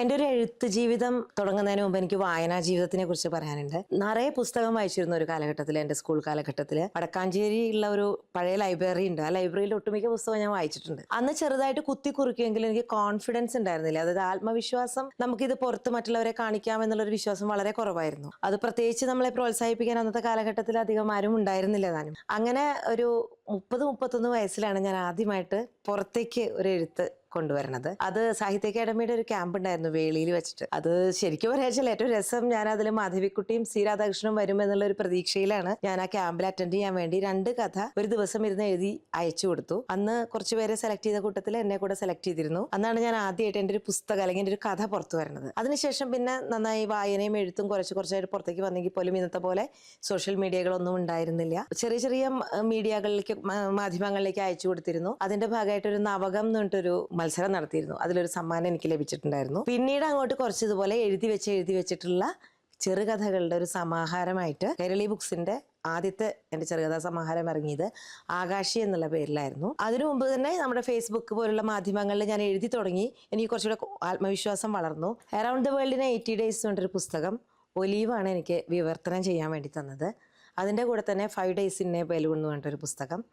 എന്റെ ഒരു എഴുത്ത് ജീവിതം തുടങ്ങുന്നതിന് മുമ്പ് എനിക്ക് വായനാ ജീവിതത്തിനെ കുറിച്ച് പറയാനുണ്ട്. നിറയെ പുസ്തകം വായിച്ചിരുന്ന ഒരു കാലഘട്ടത്തിൽ എന്റെ സ്കൂൾ കാലഘട്ടത്തിൽ വടക്കാഞ്ചേരിയുള്ള ഒരു പഴയ ലൈബ്രറി ഉണ്ട്. ആ ലൈബ്രറിയിൽ ഒട്ടുമിക്ക പുസ്തകം ഞാൻ വായിച്ചിട്ടുണ്ട്. അന്ന് ചെറുതായിട്ട് കുത്തി കുറിക്കുമെങ്കിലും എനിക്ക് കോൺഫിഡൻസ് ഉണ്ടായിരുന്നില്ല. അതായത് ആത്മവിശ്വാസം നമുക്കിത് പുറത്ത് മറ്റുള്ളവരെ കാണിക്കാം എന്നുള്ളൊരു വിശ്വാസം വളരെ കുറവായിരുന്നു. അത് പ്രത്യേകിച്ച് നമ്മളെ പ്രോത്സാഹിപ്പിക്കാൻ അന്നത്തെ കാലഘട്ടത്തിൽ അധികം ആരും ഉണ്ടായിരുന്നില്ല താനും അങ്ങനെ ഒരു മുപ്പത് മുപ്പത്തൊന്ന് വയസ്സിലാണ് ഞാൻ ആദ്യമായിട്ട് പുറത്തേക്ക് ഒരു എഴുത്ത് കൊണ്ടുവരണത്. അത് സാഹിത്യ അക്കാദമിയുടെ ഒരു ക്യാമ്പ് ഉണ്ടായിരുന്നു വേളിയിൽ വെച്ചിട്ട്. അത് ശരിക്കും പറയാച്ചാൽ ഏറ്റവും രസം ഞാൻ അതിൽ മാധവിക്കുട്ടിയും സി രാധാകൃഷ്ണനും വരും എന്നുള്ള ഒരു പ്രതീക്ഷയിലാണ് ഞാൻ ആ ക്യാമ്പിൽ അറ്റൻഡ് ചെയ്യാൻ വേണ്ടി രണ്ട് കഥ ഒരു ദിവസം ഇരുന്ന് എഴുതി അയച്ചു കൊടുത്തു. അന്ന് കുറച്ച് പേരെ സെലക്ട് ചെയ്ത കൂട്ടത്തിൽ എന്നെ കൂടെ സെലക്ട് ചെയ്തിരുന്നു. അന്നാണ് ഞാൻ ആദ്യമായിട്ട് എന്റെ ഒരു പുസ്തകം അല്ലെങ്കിൽ എന്റെ ഒരു കഥ പുറത്തു വരുന്നത്. അതിനുശേഷം പിന്നെ നന്നായി വായനയും എഴുത്തും കുറച്ച് കുറച്ചായിട്ട് പുറത്തേക്ക് വന്നെങ്കിൽ പോലും ഇന്നത്തെ പോലെ സോഷ്യൽ മീഡിയകളൊന്നും ഉണ്ടായിരുന്നില്ല. ചെറിയ ചെറിയ മീഡിയകളിലേക്ക് മാധ്യമങ്ങളിലേക്ക് അയച്ചു കൊടുത്തിരുന്നു. അതിന്റെ ഭാഗമായിട്ട് ഒരു നവകം എന്ന് പറഞ്ഞിട്ടൊരു മത്സരം നടത്തിയിരുന്നു. അതിലൊരു സമ്മാനം എനിക്ക് ലഭിച്ചിട്ടുണ്ടായിരുന്നു. പിന്നീട് അങ്ങോട്ട് കുറച്ച് ഇതുപോലെ എഴുതി വെച്ച് എഴുതി വെച്ചിട്ടുള്ള ചെറുകഥകളുടെ ഒരു സമാഹാരമായിട്ട് കേരളി ബുക്സിന്റെ ആദ്യത്തെ എന്റെ ചെറുകഥാ സമാഹാരം ഇറങ്ങിയത് ആകാശി എന്നുള്ള പേരിലായിരുന്നു. അതിനു മുമ്പ് തന്നെ നമ്മുടെ ഫേസ്ബുക്ക് പോലുള്ള മാധ്യമങ്ങളിൽ ഞാൻ എഴുതി തുടങ്ങി. എനിക്ക് കുറച്ചുകൂടെ ആത്മവിശ്വാസം വളർന്നു. അറൗണ്ട് ദ വേൾഡിന് എയ്റ്റി ഡേയ്സ് കൊണ്ടൊരു പുസ്തകം ഒലീവാണ് എനിക്ക് വിവർത്തനം ചെയ്യാൻ വേണ്ടി തന്നത്. അതിന്റെ കൂടെ തന്നെ ഫൈവ് ഡേയ്സ് ഇന്നേ ബലൂൺ എന്ന് പറഞ്ഞിട്ടൊരു പുസ്തകം.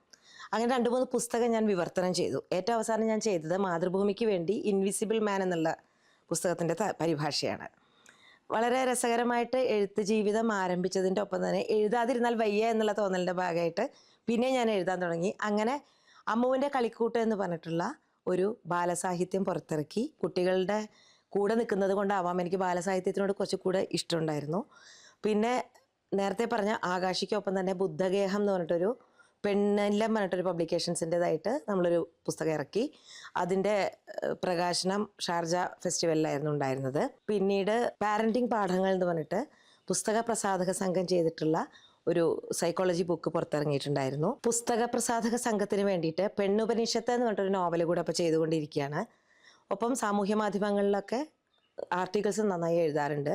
അങ്ങനെ രണ്ട് മൂന്ന് പുസ്തകം ഞാൻ വിവർത്തനം ചെയ്തു. ഏറ്റവും അവസാനം ഞാൻ ചെയ്തത് മാതൃഭൂമിക്ക് വേണ്ടി ഇൻവിസിബിൾ മാൻ എന്നുള്ള പുസ്തകത്തിന്റെ പരിഭാഷയാണ്. വളരെ രസകരമായിട്ട് എഴുത്ത് ജീവിതം ആരംഭിച്ചതിന്റെ ഒപ്പം തന്നെ എഴുതാതിരുന്നാൽ വയ്യ എന്നുള്ള തോന്നലിന്റെ ഭാഗമായിട്ട് പിന്നെ ഞാൻ എഴുതാൻ തുടങ്ങി. അങ്ങനെ അമ്മുവിന്റെ കളിക്കൂട്ട് എന്ന് പറഞ്ഞിട്ടുള്ള ഒരു ബാലസാഹിത്യം പുറത്തിറക്കി. കുട്ടികളുടെ കൂടെ നിൽക്കുന്നത് കൊണ്ടാവാം എനിക്ക് ബാലസാഹിത്യത്തിനോട് കുറച്ചുകൂടെ ഇഷ്ടമുണ്ടായിരുന്നു. പിന്നെ നേരത്തെ പറഞ്ഞ ആകാശിക്കൊപ്പം തന്നെ ബുദ്ധഗേഹം എന്ന് പറഞ്ഞിട്ടൊരു പെണ്ണെല്ലം പറഞ്ഞിട്ടൊരു പബ്ലിക്കേഷൻസിന്റെതായിട്ട് നമ്മളൊരു പുസ്തകം ഇറക്കി. അതിന്റെ പ്രകാശനം ഷാർജ ഫെസ്റ്റിവലിലായിരുന്നു ഉണ്ടായിരുന്നത്. പിന്നീട് പാരന്റിങ് പാഠങ്ങൾ എന്ന് പറഞ്ഞിട്ട് പുസ്തക പ്രസാധക സംഘം ചെയ്തിട്ടുള്ള ഒരു സൈക്കോളജി ബുക്ക് പുറത്തിറങ്ങിയിട്ടുണ്ടായിരുന്നു. പുസ്തക പ്രസാധക സംഘത്തിന് വേണ്ടിയിട്ട് പെണ്ണുപനിഷത്ത് എന്ന് പറഞ്ഞിട്ടൊരു നോവൽ കൂടെ അപ്പോൾ ചെയ്തുകൊണ്ടിരിക്കുകയാണ്. ഒപ്പം സാമൂഹ്യ മാധ്യമങ്ങളിലൊക്കെ ആർട്ടിക്കിൾസ് നന്നായി എഴുതാറുണ്ട്.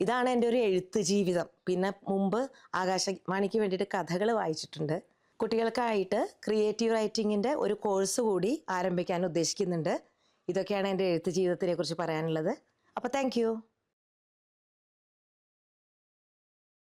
ഇതാണ് എന്റെ ഒരു എഴുത്ത് ജീവിതം. പിന്നെ മുമ്പ് ആകാശവാണിക്ക് വേണ്ടിയിട്ട് കഥകൾ വായിച്ചിട്ടുണ്ട്. കുട്ടികൾക്കായിട്ട് ക്രിയേറ്റീവ് റൈറ്റിങ്ങിന്റെ ഒരു കോഴ്സ് കൂടി ആരംഭിക്കാൻ ഉദ്ദേശിക്കുന്നുണ്ട്. ഇതൊക്കെയാണ് എന്റെ എഴുത്ത് ജീവിതത്തിനെ കുറിച്ച് പറയാനുള്ളത്. അപ്പോൾ താങ്ക്